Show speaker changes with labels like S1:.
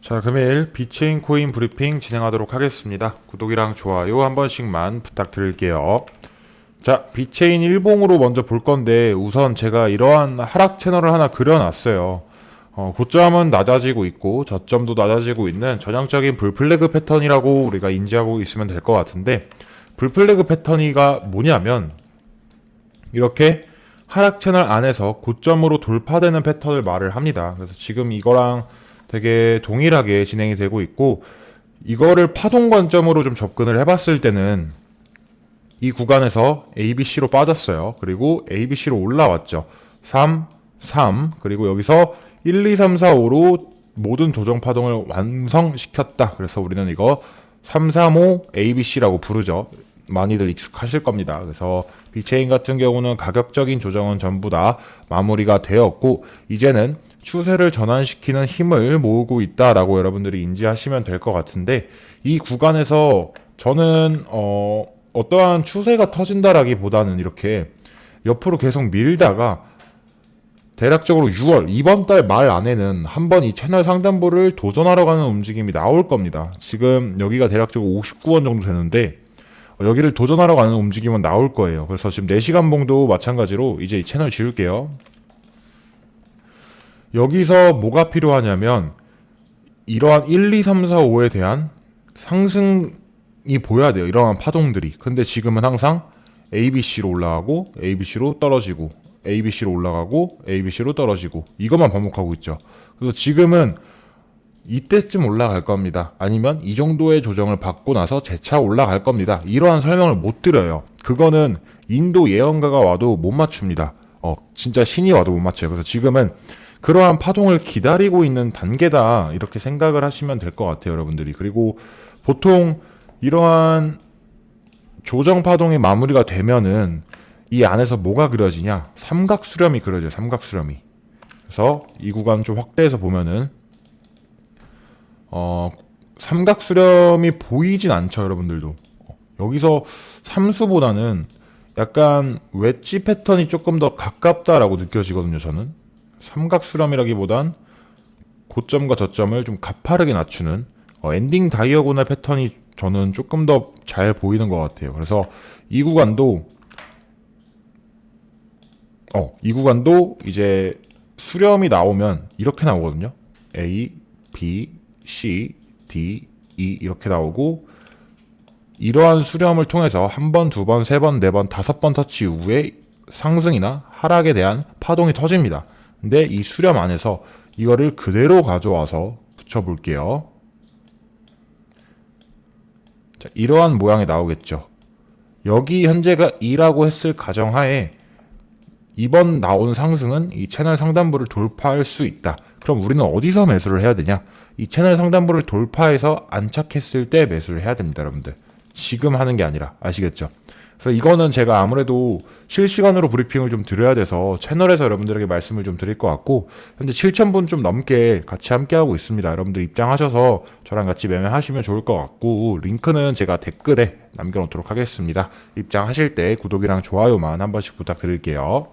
S1: 자, 금일 비체인 코인 브리핑 진행하도록 하겠습니다. 구독이랑 좋아요 한 번씩만 부탁드릴게요. 자, 비체인 일봉으로 먼저 볼 건데 우선 제가 이러한 하락 채널을 하나 그려놨어요. 어, 고점은 낮아지고 있고 저점도 낮아지고 있는 전형적인 불플래그 패턴이라고 우리가 인지하고 있으면 될 것 같은데 불플래그 패턴이가 뭐냐면 이렇게 하락 채널 안에서 고점으로 돌파되는 패턴을 말을 합니다. 그래서 지금 이거랑 되게 동일하게 진행이 되고 있고 이거를 파동 관점으로 좀 접근을 해봤을 때는 이 구간에서 ABC로 빠졌어요. 그리고 ABC로 올라왔죠. 3, 3, 그리고 여기서 1, 2, 3, 4, 5로 모든 조정 파동을 완성시켰다. 그래서 우리는 이거 3, 3, 5 ABC라고 부르죠. 많이들 익숙하실 겁니다. 그래서 비체인 같은 경우는 가격적인 조정은 전부 다 마무리가 되었고 이제는 추세를 전환시키는 힘을 모으고 있다라고 여러분들이 인지하시면 될 것 같은데 이 구간에서 저는 어 어떠한 추세가 터진다라기보다는 이렇게 옆으로 계속 밀다가 대략적으로 6월 이번 달 말 안에는 한번 이 채널 상단부를 도전하러 가는 움직임이 나올 겁니다. 지금 여기가 대략적으로 59원 정도 되는데 어, 여기를 도전하러 가는 움직임은 나올 거예요. 그래서 지금 4시간 봉도 마찬가지로 이제 이 채널 지울게요. 여기서 뭐가 필요하냐면 이러한 1, 2, 3, 4, 5에 대한 상승이 보여야 돼요. 이러한 파동들이. 근데 지금은 항상 ABC로 올라가고 ABC로 떨어지고 ABC로 올라가고 ABC로 떨어지고 이것만 반복하고 있죠. 그래서 지금은 이때쯤 올라갈 겁니다. 아니면 이 정도의 조정을 받고 나서 재차 올라갈 겁니다. 이러한 설명을 못 드려요. 그거는 인도 예언가가 와도 못 맞춥니다. 어, 진짜 신이 와도 못 맞춰요. 그래서 지금은 그러한 파동을 기다리고 있는 단계다. 이렇게 생각을 하시면 될 것 같아요, 여러분들이. 그리고 보통 이러한 조정 파동이 마무리가 되면은 이 안에서 뭐가 그려지냐? 삼각 수렴이 그려져요, 삼각 수렴이. 그래서 이 구간 좀 확대해서 보면은 어, 삼각 수렴이 보이진 않죠, 여러분들도. 어, 여기서 삼수보다는 약간 웨지 패턴이 조금 더 가깝다라고 느껴지거든요, 저는. 삼각 수렴이라기보단 고점과 저점을 좀 가파르게 낮추는 어, 엔딩 다이어고널 패턴이 저는 조금 더 잘 보이는 것 같아요. 그래서 이 구간도 어, 이 구간도 이제 수렴이 나오면 이렇게 나오거든요. A, B, C, D, E 이렇게 나오고 이러한 수렴을 통해서 한 번, 두 번, 세 번, 네 번, 다섯 번 터치 이후에 상승이나 하락에 대한 파동이 터집니다. 근데 이 수렴 안에서 이거를 그대로 가져와서 붙여볼게요. 자, 이러한 모양이 나오겠죠. 여기 현재가 2라고 했을 가정하에 이번 나온 상승은 이 채널 상단부를 돌파할 수 있다. 그럼 우리는 어디서 매수를 해야 되냐? 이 채널 상단부를 돌파해서 안착했을 때 매수를 해야 됩니다, 여러분들. 지금 하는 게 아니라 아시겠죠? 그래서 이거는 제가 아무래도 실시간으로 브리핑을 좀 드려야 돼서 채널에서 여러분들에게 말씀을 좀 드릴 것 같고 현재 7,000분 좀 넘게 같이 함께하고 있습니다. 여러분들 입장하셔서 저랑 같이 매매하시면 좋을 것 같고 링크는 제가 댓글에 남겨놓도록 하겠습니다. 입장하실 때 구독이랑 좋아요만 한 번씩 부탁드릴게요.